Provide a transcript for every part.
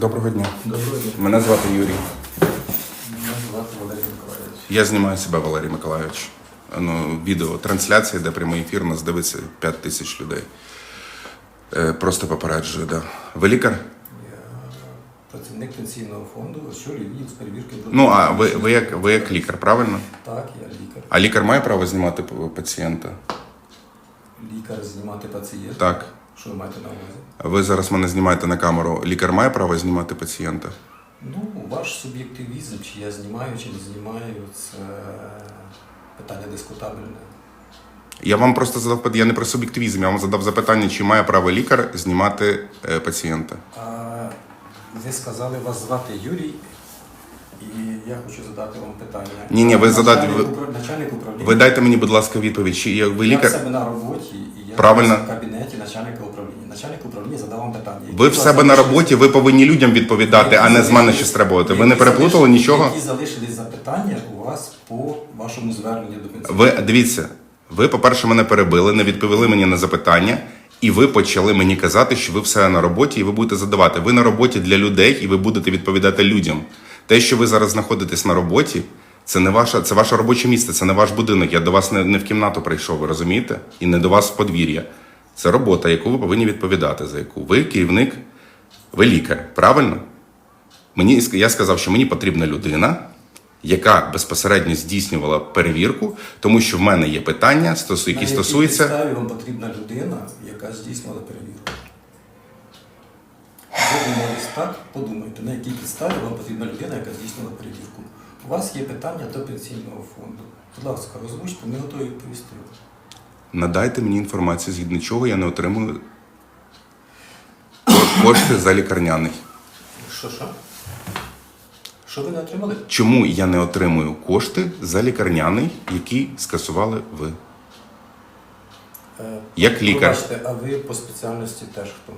Доброго дня. Доброго дня. Мене звати Юрій. Мене звати Валерій Миколаївич. Я знімаю себе, Валерій Миколайович. Ну, відео трансляція, де прямий ефір, нас дивиться 5 тисяч людей. Е, Просто попереджую, да. Ви лікар? Я працівник пенсійного фонду, що відділ з перевірки. Ну, а ви, ви, як, ви як лікар, правильно? Так, я лікар. А лікар має право знімати пацієнта? Лікар знімати пацієнта. Так. Що ви маєте на увазі? Ви зараз мене знімаєте на камеру. Лікар має право знімати пацієнта? Ну, ваш суб'єктивізм, чи я знімаю, чи не знімаю, це питання дискутабельне. Я вам просто задав пит- я не про суб'єктивізм, я вам задав запитання, чи має право лікар знімати е, пацієнта. А ви сказали, вас звати Юрій, і я хочу задати вам питання. Ні, ні, ви задати- Начальник ви- упра- Начальник управління. Ви дайте мені, будь ласка, відповідь, чи є- ви Я в лікар? себе на роботі, і Правильно. в кабінеті начальника управління. Начальник управління задав вам питання. Ви в у вас себе на залишились- роботі, ви повинні людям відповідати, а не з мене щось требувати. Ви які не переплутали залишились- нічого? Які залишились запитання у вас по вашому зверненню до пенсії? Ви дивіться, ви, по-перше, мене перебили, не відповіли мені на запитання, і ви почали мені казати, що ви все на роботі і ви будете задавати. Ви на роботі для людей і ви будете відповідати людям. Те, що ви зараз знаходитесь на роботі, це не ваша, це ваше робоче місце, це не ваш будинок. Я до вас не, не в кімнату прийшов, ви розумієте? І не до вас в подвір'я. Це робота, яку ви повинні відповідати, за яку ви керівник, ви лікар, правильно? Мені я сказав, що мені потрібна людина, яка безпосередньо здійснювала перевірку, тому що в мене є питання, стосу- які стосуються. підставі вам потрібна людина, яка здійснювала перевірку? Ви думались так, подумайте, на якій підставі вам потрібна людина, яка здійснювала перевірку. У вас є питання до пенсійного фонду. Будь ласка, озвучте, ми готові відповісти. Надайте мені інформацію, згідно чого я не отримую кошти за лікарняний. Що що? Що ви не отримали? Чому я не отримую кошти за лікарняний, які скасували ви? Е, Як лікар, Пробачте, а ви по спеціальності теж хто?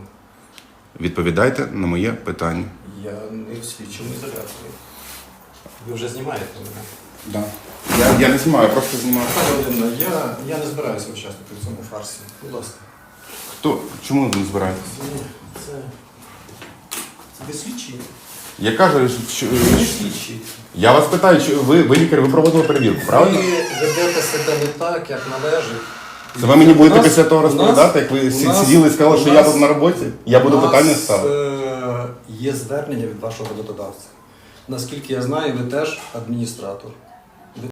відповідайте на моє питання. Я не в слідчому ізоляторі. Ви вже знімаєте мене? Да. Я, я не знімаю, я просто знімаю. Пане Володимире, я, я не збираюся участвувати в цьому фарсі. Будь ласка. Хто? Чому ви не збираєтесь? Ні, це. Це ви слідчі? Я кажу, що Ви слідчі. я вас питаю, чи ви, ви лікар, ви проводили перевірку, правильно? Ви ведете себе не так, як належить. Це ви мені будете після того розповідати, як ви сі- нас- сиділи і сказали, що я тут на роботі? Я буду питання ставити. е, Є звернення від вашого роботодавця. Наскільки я знаю, ви теж адміністратор.